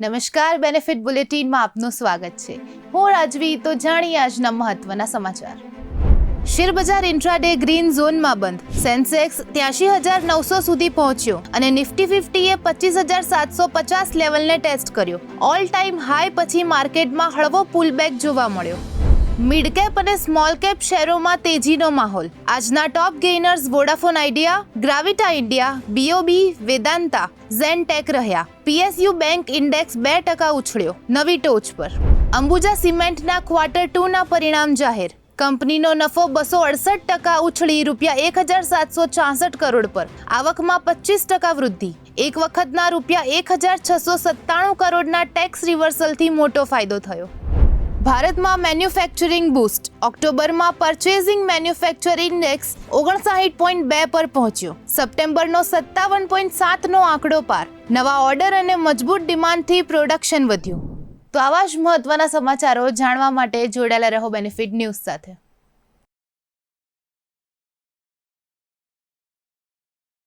નમસ્કાર બેનિફિટ બુલેટિનમાં આપનું સ્વાગત છે. હું રાજવી, તો જાણીએ આજના મહત્વના સમાચાર. શેરબજાર ઇન્ટ્રાડે ગ્રીન ઝોનમાં બંધ. સેન્સેક્સ ત્યાસી હજાર નવસો સુધી પહોંચ્યો અને નિફ્ટી ફિફ્ટીએ પચીસ હજાર સાતસો પચાસ લેવલને ટેસ્ટ કર્યો. ઓલ ટાઈમ હાઈ પછી માર્કેટમાં હળવો પુલબેક જોવા મળ્યો. મિડ કેપ અને સ્મોલ કેપ શેરોમાં તેજીનો માહોલ. આજના top gainers Vodafone Idea Gravita India BOB Vedanta Zentech રહ્યા. પીએસયુ બેંક ઇન્ડેક્સ બે ટકા ઉછળ્યો નવી ટોચ પર. અંબુજા સિમેન્ટના ક્વાર્ટર ટુના પરિણામ જાહેર. કંપનીનો નફો બસો અડસઠ ટકા ઉછળી રૂપિયા એક હજાર સાતસો છાસઠ કરોડ પર. આવકમાં પચીસ ટકા વૃદ્ધિ. એક વખતના રૂપિયા એક હજાર છસો સત્તાણું કરોડના ટેક્સ રિવર્સલથી મોટો ફાયદો થયો. ભારતમાં મેન્યુફેક્ચરિંગ બૂસ્ટ. ઓક્ટોબરમાં પરચેઝિંગ મેન્યુફેક્ચર ઇન્ડેક્સ ઓગણસાઠ પોઈન્ટ બે પર પહોંચ્યો. સપ્ટેમ્બરનો સત્તાવન પોઈન્ટ સાતનો આંકડો પાર. નવા ઓર્ડર અને મજબૂત ડિમાન્ડથી પ્રોડક્શન વધ્યું. તો આવા જ મહત્વના સમાચારો જાણવા માટે જોડાયેલા રહો બેનિફિટ ન્યૂઝ સાથે.